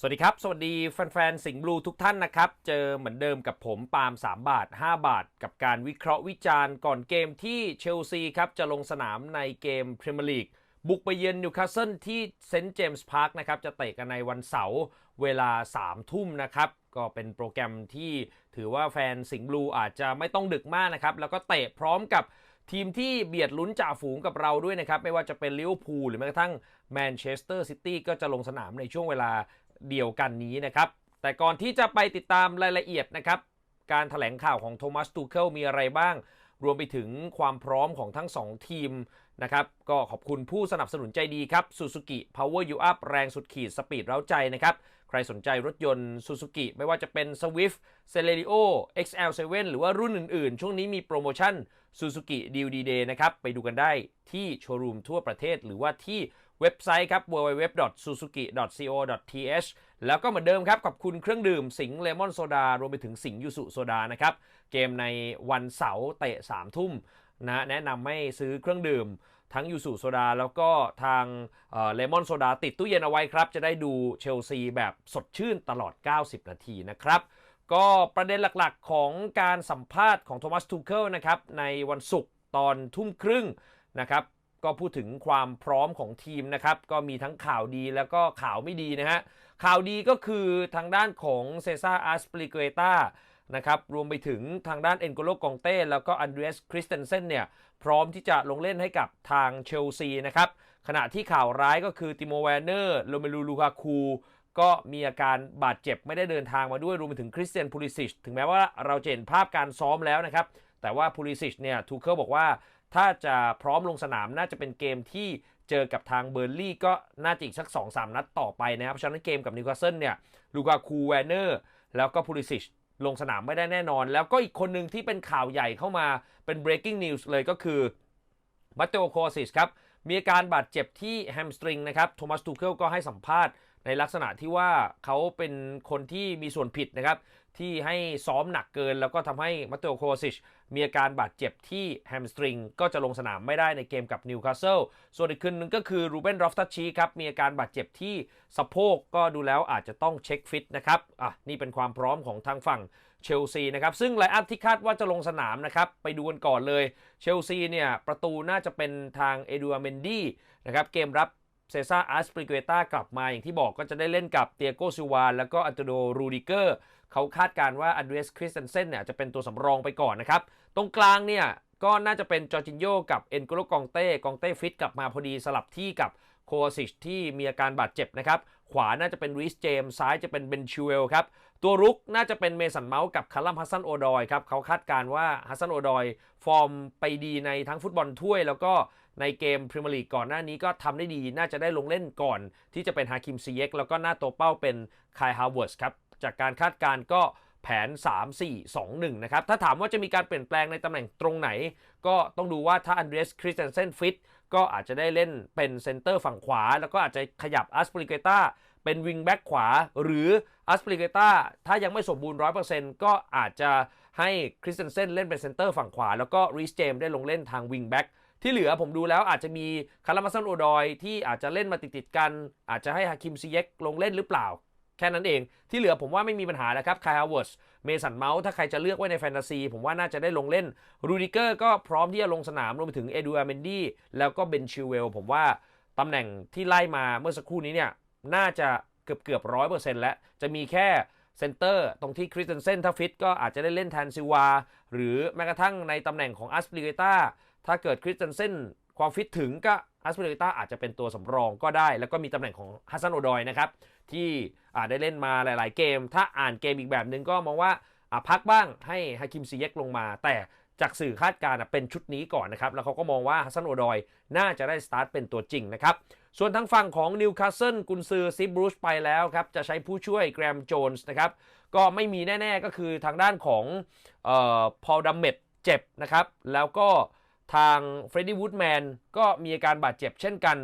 สวัสดีครับ สวัสดีแฟนๆ สิงห์บลูทุกท่านนะครับ เจอเหมือนเดิมกับผมปาล์ม3 บาท 5 บาท กับการวิเคราะห์วิจารณ์ก่อนเกมที่เชลซีครับ จะลงสนามในเกมพรีเมียร์ลีกบุกไปเยือนนิวคาสเซิลที่เซนต์เจมส์พาร์คนะครับ จะเตะกันในวันเสาร์เวลา 3 ทุ่มนะครับ ก็เป็นโปรแกรมที่ถือว่าแฟนสิงห์บลูอาจจะไม่ต้องดึกมากนะครับแล้วก็เตะพร้อมกับทีมที่เบียดลุ้นจ่าฝูงกับเราด้วยนะครับ ไม่ว่าจะเป็นลิเวอร์พูลหรือแม้กระทั่งแมนเชสเตอร์ซิตี้ก็จะลงสนามในช่วงเวลา เดียวกันนี้นะครับ แต่ก่อนที่จะไปติดตามรายละเอียดนะครับ การถแถลงข่าวของโทมัสตูเคิลมีอะไรบ้าง รวมไปถึงความพร้อมของทั้ง 2 ทีมนะครับ ก็ขอบคุณผู้สนับสนุนใจดีครับ Suzuki Power You Up แรงสุดขีดสปีดเร้าใจนะครับ ใครสนใจรถยนต์ Suzuki ไม่ว่าจะเป็น Swift Celerio XL7 หรือว่ารุ่นอื่นๆ ช่วงนี้มีโปรโมชั่น Suzuki Deal D-Day นะครับ ไปดูกันได้ที่โชว์รูมทั่วประเทศหรือว่าที่ เว็บไซต์ครับ www.suzuki.co.th แล้วก็เหมือนเดิมครับกับคุณเครื่องดื่มสิงเลมอนโซดารวมไปถึงสิงยูสุโซดานะครับ เกมในวันเสาร์เตะ3ทุ่มนะแนะนำให้ซื้อเครื่องดื่มทั้งยูสุโซดาแล้วก็ทางเลมอนโซดาติดตู้เย็นเอาไว้ครับ จะได้ดูเชลซีแบบสดชื่นตลอด 90 นาทีนะครับก็ประเด็นหลักๆของการสัมภาษณ์ของโทมัสทูเคิลนะครับในวันศุกร์ตอนทุ่มครึ่งนะครับ ก็พูดถึงความพร้อมของทีมนะครับ ก็มีทั้งข่าวดีแล้วก็ข่าวไม่ดีนะฮะ ข่าวดีก็คือทางด้านของเซซ่าอาสปริเกตานะครับ รวมไปถึงทางด้านเอ็นโกโลกองเต้แล้วก็อันเดรสคริสเตนเซนเนี่ย พร้อมที่จะลงเล่นให้กับทางเชลซีนะครับ ขณะที่ข่าวร้ายก็คือติโมแวนเนอร์โรเมลูลูคาคูก็มีอาการบาดเจ็บไม่ได้เดินทางมาด้วยรวมไปถึงคริสเตียนพูลิซิชถึงแม้ว่าเราจะเห็นภาพการซ้อมแล้วนะครับ แต่ว่าพูลิซิชเนี่ยทูเคิลบอกว่า ถ้าจะพร้อมลงสนามน่าจะเป็นเกมที่เจอกับทางเบอร์ลี่ก็น่าจะอีกสัก 2-3 นัดต่อไปนะครับ เพราะฉะนั้นเกมกับนิวคาสเซิลเนี่ยลูกาคูแวนเนอร์แล้วก็พูลิซิชลงสนามไม่ได้แน่นอน แล้วก็อีกคนหนึ่งที่เป็นข่าวใหญ่เข้ามาเป็น breaking news เลยก็คือมัตเตโอโคซิสครับมีอาการบาดเจ็บที่แฮมสตริงนะครับโทมัสทูเคิลก็ให้สัมภาษณ์ในลักษณะที่ว่าเขาเป็นคนที่มีส่วนผิดนะครับ ที่ให้ซ้อมหนักเกิน แล้วก็ทำให้มัตเตโอโคซิชมีอาการบาดเจ็บที่แฮมสตริงก็จะลงสนามไม่ได้ในเกมกับนิวคาสเซิลส่วนอีกคนนึงก็คือรูเบนรอฟตัชชีครับมีอาการบาดเจ็บที่สะโพกก็ดูแล้วอาจจะต้องเช็คฟิตนะครับอะนี่เป็นความพร้อมของทางฝั่งเชลซีนะครับซึ่งไลอัพที่คาดว่าจะลงสนามนะครับไปดูกันก่อนเลยเชลซีเนี่ยประตูน่าจะเป็นทางเอดูอาเมนดี้นะครับเกมรับเซซ่าอาร์สปริเกตากลับมาอย่างที่บอกก็จะได้เล่นกับเตียโกซิวานแล้วก็อันโตโดรูดิเกอร์ เขาคาดการว่าอันเดรสคริสเตนเซนเนี่ยจะเป็นตัวสำรองไปก่อนนะครับ ตรงกลางเนี่ยก็น่าจะเป็นจอร์จินโยกับเอ็นโกโลกองเต้กองเต้ฟิตกลับมาพอดีสลับที่กับโคซิชที่มีอาการบาดเจ็บนะครับ ขวาน่าจะเป็นริสเจมซ้ายจะเป็นเบนชูเอลครับ ตัวรุกน่าจะเป็นเมสันเมาส์กับคาร์ลัมฮัสซันโอดอยครับ เขาคาดการว่าฮัสซันโอดอยฟอร์มไปดีในทั้งฟุตบอลถ้วย แล้วก็ในเกมพรีเมียร์ลีกก่อนหน้านี้ก็ทำได้ดี น่าจะได้ลงเล่นก่อน ที่จะเป็นฮาคิมซีเยกแล้วก็หน้าตัวเป้าเป็นคายฮาวเวิร์สครับ จากการคาดการณ์ก็แผน 3 4 2 1 นะครับ ถ้าถามว่าจะมีการเปลี่ยนแปลงในตำแหน่งตรงไหน ก็ต้องดูว่าถ้าอันเดรสคริสเตนเซนฟิตก็อาจจะได้เล่นเป็นเซนเตอร์ฝั่งขวา แล้วก็อาจจะขยับอัสปริเกตาเป็นวิงแบ็กขวา หรืออัสปริเกตาถ้ายังไม่สมบูรณ์100%ก็อาจจะให้คริสเตนเซนเล่นเป็นเซนเตอร์ฝั่งขวา แล้วก็รีสเจมได้ลงเล่นทางวิงแบ็กที่เหลือผมดูแล้วอาจจะมีคารามาซันโอดอยที่อาจจะเล่นมาติดๆกัน อาจจะให้ฮาคิมซีเยกลงเล่นหรือเปล่า แค่นั้นเองที่เหลือผมว่าไม่มีปัญหาแล้วครับคายฮาวเวิร์สเมสันเมาส์ถ้าใครจะเลือกไว้ในแฟนตาซี ผมว่าน่าจะได้ลงเล่นรูดิเกอร์ก็พร้อมที่จะลงสนามรวมไปถึงเอดูอาร์เมนดี้แล้วก็เบนชิวเวลผมว่าตำแหน่งที่ไล่มาเมื่อสักครู่นี้เนี่ยน่าจะเกือบเกือบร้อยเปอร์เซ็นต์แล้ว จะมีแค่เซนเตอร์ตรงที่คริสเตนเซนถ้าฟิตก็อาจจะได้เล่นแทนซิวา หรือแม้กระทั่งในตำแหน่งของอัสปริเกต้าถ้าเกิดคริสเตนเซนความฟิตถึงก็ อัสเปริต้าอาจจะเป็นตัวสำรองก็ได้ แล้วก็มีตำแหน่งของฮัสซันโอดอยนะครับ ที่ได้เล่นมาหลาย ๆ เกม ถ้าอ่านเกมอีกแบบหนึ่งก็มองว่าพักบ้างให้ฮาคิมซีเยกลงมา แต่จากสื่อคาดการณ์เป็นชุดนี้ก่อนนะครับ แล้วเขาก็มองว่าฮัสซันโอดอยน่าจะได้สตาร์ทเป็นตัวจริงนะครับ ส่วนทางฝั่งของนิวคาสเซิลกุนซือซิบรูชไปแล้วครับ จะใช้ผู้ช่วยแกรมโจนส์นะครับ ก็ไม่มีแน่ ๆ ก็คือทางด้านของพอลดัมเมดเจ็บนะครับ แล้วก็ ทางเฟรดดี้วูดแมนก็มีอาการบาดเจ็บเช่นกัน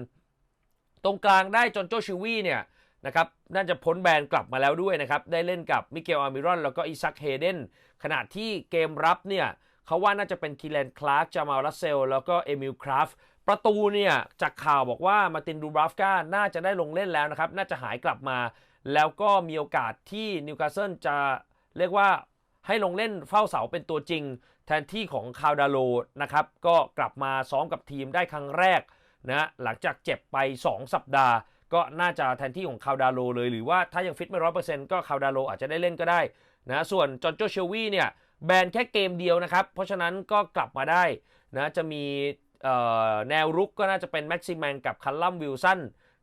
ตรงกลางได้จนโจชิวีเนี่ยนะครับน่าจะพ้นแบนกลับมาแล้วด้วยนะครับ ได้เล่นกับมิเกลอามิรอน แล้วก็อิซักเฮเดนขณะที่เกมรับเนี่ยเขาว่าน่าจะเป็นคีแลนคลาร์กจามาลัสเซล แล้วก็เอมิลคราฟประตูเนี่ยจากข่าวบอกว่ามาตินดูบราฟกาน่าจะได้ลงเล่นแล้วนะครับ น่าจะหายกลับมา แล้วก็มีโอกาสที่นิวคาสเซิลจะเรียกว่าให้ลงเล่นเฝ้าเสาเป็นตัวจริง แทนที่ของคาวดาโลนะครับก็กลับมาซ้อมกับทีมได้ครั้งแรกนะหลังจากเจ็บไป 2 สัปดาห์ ก็น่าจะแทนที่ของคาวดาโลเลย หรือว่าถ้ายังฟิตไม่ร้อยเปอร์เซ็นต์ก็คาวดาโลอาจจะได้เล่นก็ได้นะส่วนจอร์โจเชลวีเนี่ยแบนแค่เกมเดียวนะครับ เพราะฉะนั้นก็กลับมาได้นะจะมีแนวรุกก็น่าจะเป็นแม็กซิแมนกับคัลลัมวิลสัน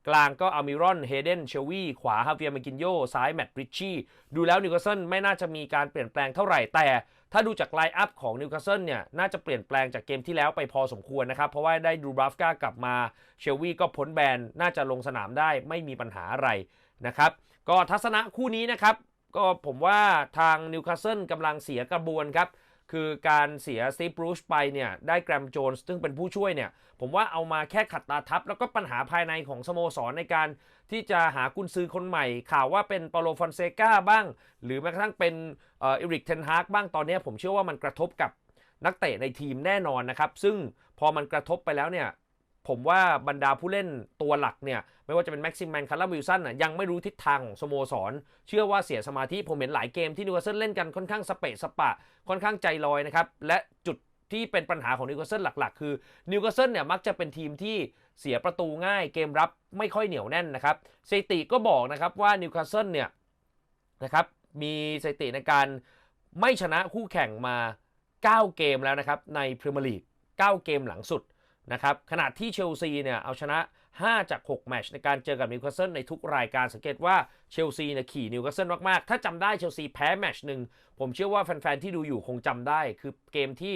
กลางก็อามิรอน เฮเดน เชลวี ขวาฮาเฟียมากินโย ซ้ายแมตต์ริชชี่ ดูแล้วนิวคาสเซิลไม่น่าจะมีการเปลี่ยนแปลงเท่าไหร่ แต่ ถ้าดูจากไลน์อัพของนิวคาสเซิลเนี่ยน่าจะเปลี่ยนแปลงจากเกมที่แล้วไปพอสมควรนะครับ เพราะว่าได้ดูบราฟกากลับมาเชลวีก็พ้นแบนน่าจะลงสนามได้ไม่มีปัญหาอะไรนะครับก็ทัศนะคู่นี้นะครับก็ผมว่าทางนิวคาสเซิลกำลังเสียกระบวนครับ คือการเสียสตีฟบรูชไปเนี่ยได้แกรมโจนส์ซึ่งเป็นผู้ช่วยเนี่ยผมว่าเอามาแค่ขัดตาทับ แล้วก็ปัญหาภายในของสโมสรในการที่จะหากุนซือคนใหม่ ข่าวว่าเป็นปโลฟอนเซกาบ้าง หรือแม้กระทั่งเป็นเอริกเทนฮากบ้างตอนนี้ผมเชื่อว่ามันกระทบกับนักเตะในทีมแน่นอนนะครับ ซึ่งพอมันกระทบไปแล้วเนี่ย ผมว่าบรรดาผู้เล่นตัวหลักเนี่ย ไม่ว่าจะเป็นแม็กซิมแมนคาร์ลวิลสันอะยังไม่รู้ทิศทางของสโมสร เชื่อว่าเสียสมาธิ ผมเห็นหลายเกมที่นิวคาสเซิลเล่นกันค่อนข้างสเปะสปะ ค่อนข้างใจลอยนะครับ และจุดที่เป็นปัญหาของนิวคาสเซิลหลักๆ คือนิวคาสเซิลเนี่ยมักจะเป็นทีมที่เสียประตูง่ายเกมรับไม่ค่อยเหนียวแน่นนะครับสถิติก็บอกนะครับว่านิวคาสเซิลเนี่ยนะครับมีสถิติในการไม่ชนะคู่แข่งมา 9 เกมแล้วนะครับในพรีเมียร์ลีก9เกมหลังสุด นะครับขณะที่เชลซีเนี่ยเอาชนะ 5 จาก 6 แมตช์ในการเจอกับนิวคาสเซิลในทุกรายการสังเกตว่าเชลซีเนี่ยขี่นิวคาสเซิลมาก ๆ ถ้าจำได้เชลซีแพ้แมตช์หนึ่ง ผมเชื่อว่าแฟน ๆ ที่ดูอยู่คงจำได้ คือเกมที่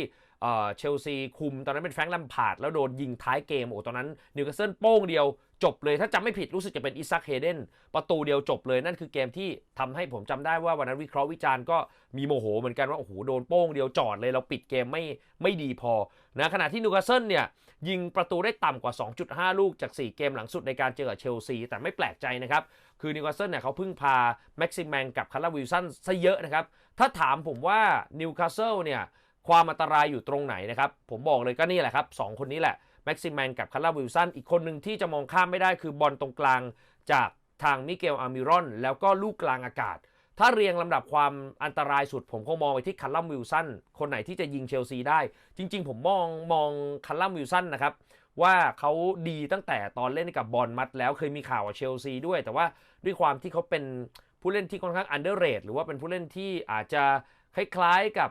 เชลซีคุมตอนนั้นเป็นแฟรงค์ลัมพาร์ดแล้วโดนยิงท้ายเกมโอ้ตอนนั้นนิวคาสเซิลโป้งเดียว จบเลยถ้าจำไม่ผิดรู้สึกจะเป็นอิซักเฮเดนประตูเดียวจบเลยนั่นคือเกมที่ทำให้ผมจำได้ว่าวันนั้นวิเคราะห์วิจารณ์ก็มีโมโหเหมือนกันว่าโอ้โหโดนโป้งเดียวจอดเลยเราปิดเกมไม่ไม่ดีพอนะขณะที่นิวคาสเซิลเนี่ยยิงประตูได้ต่ำกว่า 2.5 ลูกจาก 4 เกมหลังสุดในการเจอกับเชลซี แต่ไม่แปลกใจนะครับ คือนิวคาสเซิลเนี่ยเขาพึ่งพาแม็กซิมแมนกับคาร์ลวิลสันซะเยอะนะครับ ถ้าถามผมว่านิวคาสเซิลเนี่ยความอันตรายอยู่ตรงไหนนะครับ ผมบอกเลยก็นี่แหละครับ 2 คนนี้แหละ แม็กซิมแมนกับคาร์ลวิลสันอีกคนหนึ่งที่จะมองข้ามไม่ได้คือบอลตรงกลางจากทางมิเกลอามิรอน แล้วก็ลูกกลางอากาศ ถ้าเรียงลำดับความอันตรายสุด ผมคงมองไปที่คาร์ลัมวิลสันคนไหนที่จะยิงเชลซีได้ จริง ๆ ผมมองมองคาร์ลัมวิลสันนะครับว่าเขาดีตั้งแต่ตอนเล่นกับบอลมัดแล้วเคยมีข่าวกับเชลซีด้วย แต่ว่าด้วยความที่เขาเป็นผู้เล่นที่ค่อนข้างอันเดอร์เรทหรือว่าเป็นผู้เล่นที่อาจจะคล้ายๆกับ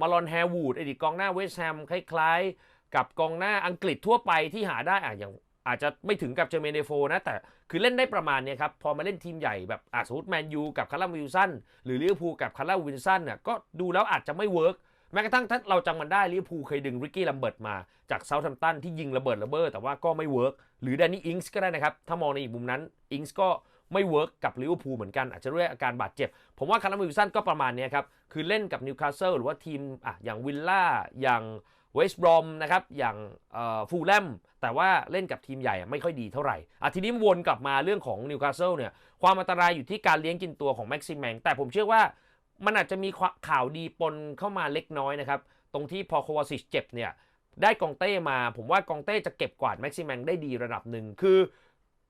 มาลอนแฮวูดอดีตกองหน้าเวสต์แฮมคล้ายๆ กับกองหน้าอังกฤษทั่วไปที่หาได้อะอย่างอาจจะไม่ถึงกับเจเมเนโฟนะแต่คือเล่นได้ประมาณนี้ครับ พอมาเล่นทีมใหญ่แบบอาสมมติแมนยูกับคาร์ลวิลสันหรือลิเวอร์พูลกับคาร์ลวิลสันเนี่ยก็ดูแล้วอาจจะไม่เวิร์กแม้กระทั่งถ้าเราจำมันได้ลิเวอร์พูลเคยดึงริกกี้ลัมเบิร์ตมาจากเซาท์แฮมป์ตันที่ยิงระเบิดระเบ้อแต่ว่าก็ไม่เวิร์กหรือแดนนี่อิงส์ก็ได้นะครับ ถ้ามองในอีกมุมนั้นอิงส์ก็ไม่เวิร์กกับลิเวอร์พูลเหมือนกันอาจจะด้วยอาการบาดเจ็บ ผมว่าคาร์ลวิลสันก็ประมาณนี้ครับคือเล่นกับนิวคาสเซิลหรือว่าทีมอะอย่างวิลล่าอย่าง เวสต์บรอมนะครับอย่างฟูลแลมแต่ว่าเล่นกับทีมใหญ่ไม่ค่อยดีเท่าไหร่อะทีนี้วนกลับมาเรื่องของนิวคาสเซิลเนี่ยความอันตรายอยู่ที่การเลี้ยงกินตัวของแม็กซิมแมงแต่ผมเชื่อว่ามันอาจจะมีข่าวดีปนเข้ามาเล็กน้อยนะครับ ตรงที่พอโควาซิชเจ็บเนี่ยได้กองเต้มา ผมว่ากองเต้จะเก็บกวาดแม็กซิมแมงได้ดีระดับหนึ่งคือ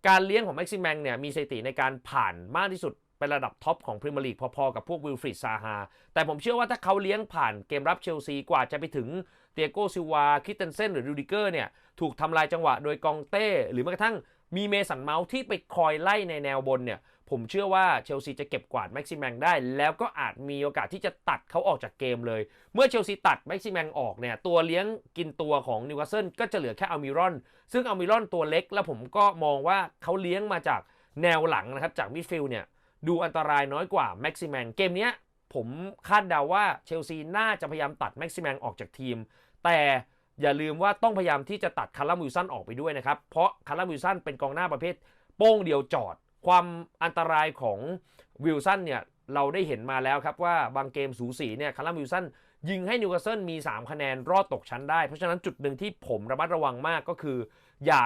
การเลี้ยงของแม็กซิมแมงเนี่ยมีสถิติในการผ่านมากที่สุด เป็นระดับท็อปของพรีเมียร์ลีกพอๆกับพวกวิลฟริดซาฮา แต่ผมเชื่อว่าถ้าเขาเลี้ยงผ่านเกมรับเชลซีกว่าจะไปถึงเตียโกซิวา คิตเทนเซนหรือรูดิเกอร์เนี่ยถูกทำลายจังหวะโดยกองเต้ หรือแม้กระทั่งมีเมสันเมาส์ที่ไปคอยไล่ในแนวบนเนี่ยผมเชื่อว่าเชลซีจะเก็บกวาดแม็กซิแมงได้ แล้วก็อาจมีโอกาสที่จะตัดเขาออกจากเกมเลย เมื่อเชลซีตัดแม็กซิแมงออกเนี่ยตัวเลี้ยงกินตัวของนิวคาสเซิลก็จะเหลือแค่อัลมิรอน ซึ่งอัลมิรอนตัวเล็ก แล้วผมก็มองว่าเขาเลี้ยงมาจากแนวหลังนะครับจากมิดฟิลด์เนี่ย ดูอันตรายน้อยกว่าแม็กซิแมงเกมนี้ผมคาดเดาว่าเชลซีน่าจะพยายามตัดแม็กซิแมงออกจากทีม แต่อย่าลืมว่าต้องพยายามที่จะตัดคาร์ลวิลสันออกไปด้วยนะครับ เพราะคาร์ลวิลสันเป็นกองหน้าประเภท โป้งเดียวจอด ความอันตรายของวิลสันเนี่ยเราได้เห็นมาแล้วครับว่าบางเกมสูสีเนี่ยคาร์ลวิลสันยิงให้นิวคาสเซิลมี 3 คะแนนรอดตกชั้นได้ เพราะฉะนั้นจุดหนึ่งที่ผมระมัดระวังมากก็คือ อย่า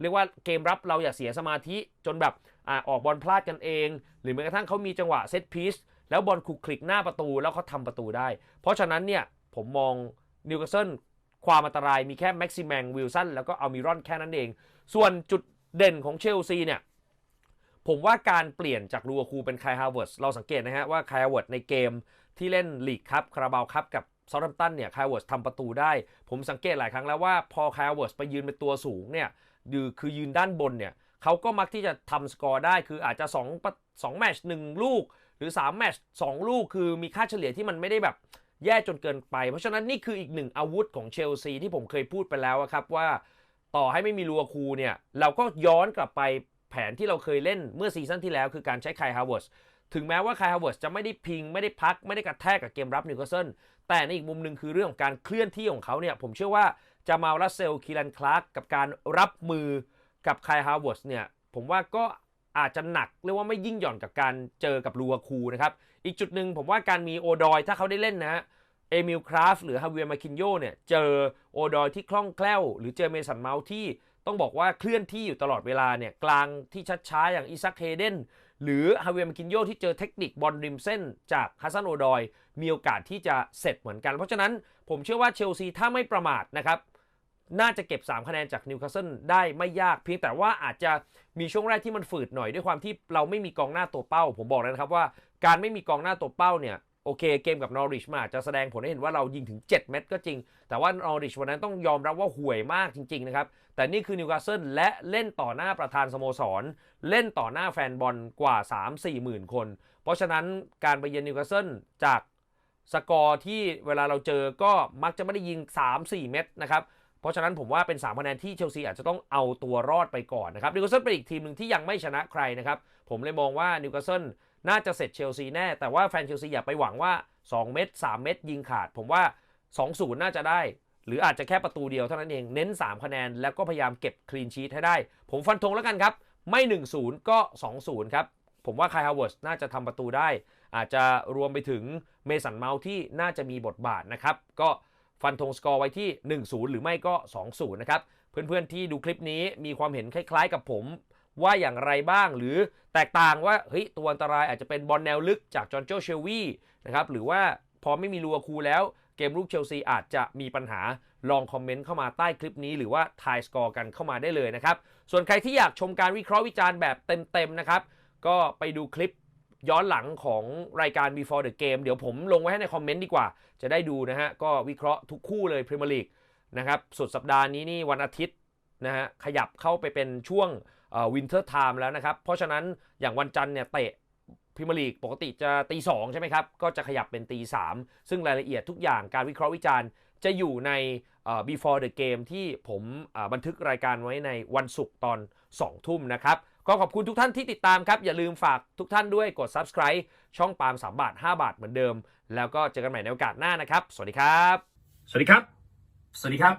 เรียกว่าเกมรับเราอย่าเสียสมาธิจนแบบ อออกบอลพลาดกันเอง หรือแม้กระทั่งเขามีจังหวะเซตพีซแล้วบอลคลุกคลิกหน้าประตูแล้วเขาทาประตูได้ เพราะฉะนั้นเนี่ยผมมองนิวคาสเซิลความอันตรายมีแค่แม็กซิแมงวิลสันแล้วก็อัลมิรอนแค่นั้นเอง ส่วนจุดเด่นของเชลซีเนี่ยผมว่าการเปลี่ยนจากลูอาคูเป็นไคลฮาวเวิร์ดเราสังเกตนะฮะว่าไคลฮาวเวิร์ดในเกมที่เล่นลีกครับคาราบาวครับกับเซาท์แฮมป์ตันเนี่ยไคลฮาวเวิร์ดทำประตูได้ ผมสังเกตหลายครั้งแล้วว่าพอไคลฮาวเวิร์ดไปยืนเป็นตัวสูงเนี่ยคือคือยืนด้านบนเนี่ย เขาก็มักที่จะทำสกอร์ได้คืออาจจะ2ปะสองแมชหนึ่งลูก หรือ 3 แมช์2ลูก คือมีค่าเฉลี่ยที่มันไม่ได้แบบแย่จนเกินไป เพราะฉะนั้นนี่คืออีกหนึ่งอาวุธของเชลซีที่ผมเคยพูดไปแล้วครับว่าต่อให้ไม่มีลัวคูเนี่ย เราก็ย้อนกลับไปแผนที่เราเคยเล่นเมื่อซีซั่นที่แล้ว คือการใช้ไคลฮาวเวิร์สถึงแม้ว่าไคลฮาวเวิร์สจะไม่ได้พิง ไม่ได้พักไม่ได้กระแทกกับเกมรับนิวคาสเซิลแต่ในอีกมุมหนึ่งคือเรื่องของการเคลื่อนที่ของเขาเนี่ยผมเชื่อว่าจะมาลัสเซลคีรันคลาร์กกับการรับมือ กับไคลฮาวเวิร์สเนี่ยผมว่าก็อาจจะหนักเรียกว่าไม่ยิ่งหย่อนกับการเจอกับลูอาคูนะครับ อีกจุดหนึ่งผมว่าการมีโอดอยถ้าเขาได้เล่นนะ เอมิลคราฟหรือฮาเวียร์มาคินโยเนี่ยเจอโอดอยที่คล่องแคล่ว หรือเจอเมสันเมาส์ที่ต้องบอกว่าเคลื่อนที่อยู่ตลอดเวลาเนี่ยกลางที่ชัดช้าอย่างอิซักเฮเดนหรือฮาเวียร์มาคินโยที่เจอเทคนิคบอลริมเส้น จากฮัสซันโอดอย มีโอกาสที่จะเสร็จเหมือนกัน เพราะฉะนั้นผมเชื่อว่าเชลซีถ้าไม่ประมาทนะครับ น่าจะเก็บ 3 คะแนนจากนิวคาสเซิลได้ไม่ยากเพียงแต่ว่าอาจจะมีช่วงแรกที่มันฝืดหน่อยด้วยความที่เราไม่มีกองหน้าตัวเป้า ผมบอกเลยนะครับว่าการไม่มีกองหน้าตัวเป้าเนี่ยโอเคเกมกับนอริชมาอาจจะแสดงผลให้เห็นว่าเรายิงถึง 7 เม็ดก็จริง แต่ว่านอริชวันนั้นต้องยอมรับว่าห่วยมากจริง ๆ นะครับ แต่นี่คือนิวคาสเซิลและเล่นต่อหน้าประธานสโมสร เล่นต่อหน้าแฟนบอลกว่า 3-4 หมื่นคน เพราะฉะนั้นการไปเยือนนิวคาสเซิลจากสกอร์ที่เวลาเราเจอก็มักจะไม่ได้ยิง 3-4 เม็ดนะครับ เพราะฉะนั้นผมว่าเป็น3คะแนนที่เชลซีอาจจะต้องเอาตัวรอดไปก่อนนะครับนิวคาสเซิลเป็นอีกทีมหนึ่งที่ยังไม่ชนะใครนะครับผมเลยมองว่านิวคาสเซิลน่าจะเสร็จเชลซีแน่ แต่ว่าแฟนเชลซีอย่าไปหวังว่า 2 เม็ด3 เม็ดยิงขาด ผมว่า 2-0 น่าจะได้ หรืออาจจะแค่ประตูเดียวเท่านั้นเองเน้น 3 คะแนน แล้วก็พยายามเก็บคลีนชีตให้ได้ ผมฟันธงแล้วกันครับ ไม่ 1-0 ก็ 2-0 ครับ ผมว่าคายฮาวเวิร์สน่าจะทำประตูได้ อาจจะรวมไปถึงเมสันเมาส์ที่น่าจะมีบทบาทนะครับก็ ฟันธงสกอร์ไว้ที่ 1-0 หรือไม่ก็ 2-0 นะครับ เพื่อนๆที่ดูคลิปนี้มีความเห็นคล้ายๆกับผมว่าอย่างไรบ้างหรือแตกต่างว่าเฮ้ยตัวอันตรายอาจจะเป็นบอลแนวลึกจากจอห์นโจเชลวีนะครับหรือว่าพอไม่มีลูอาคูแล้วเกมลูกเชลซีอาจจะมีปัญหาลองคอมเมนต์เข้ามาใต้คลิปนี้ หรือว่าทายสกอร์กันเข้ามาได้เลยนะครับ ส่วนใครที่อยากชมการวิเคราะห์วิจารณ์แบบเต็มๆนะครับ ก็ไปดูคลิป ย้อนหลังของรายการ Before the Game เดี๋ยวผมลงไว้ให้ในคอมเมนต์ดีกว่า จะได้ดูนะฮะ ก็วิเคราะห์ทุกคู่เลยพรีเมียร์ลีกนะครับสุดสัปดาห์นี้นี่วันอาทิตย์นะฮะขยับเข้าไปเป็นช่วงวินเทอร์ไทม์แล้วนะครับ เพราะฉะนั้นอย่างวันจันทร์เนี่ยเตะพรีเมียร์ลีกปกติจะตีสองใช่ไหมครับ ก็จะขยับเป็นตีสามซึ่งรายละเอียดทุกอย่างการวิเคราะห์วิจารณ์ จะอยู่ใน before the game ที่ผมบันทึกรายการไว้ในวันศุกร์ตอน 2 ทุ่มนะครับ ก็ขอบคุณทุกท่านที่ติดตามครับ อย่าลืมฝากทุกท่านด้วยกด subscribe ช่องปาล์ม3บาท 5 บาทเหมือนเดิม แล้วก็เจอกันใหม่ในโอกาสหน้านะครับ สวัสดีครับ สวัสดีครับ สวัสดีครับ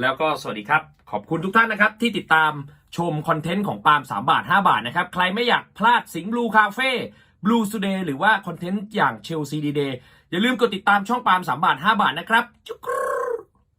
แล้วก็สวัสดีครับ ขอบคุณทุกท่านนะครับ ที่ติดตามชมคอนเทนต์ของปาล์ม3บาท 5 บาทนะครับ ใครไม่อยากพลาดสิงห์บลูคาเฟ่บลูสเดย์หรือว่าคอนเทนต์อย่างเชลซีดีเดย์อย่าลืมกดติดตามช่องปาล์ม3บาท 5 บาทนะครับจุก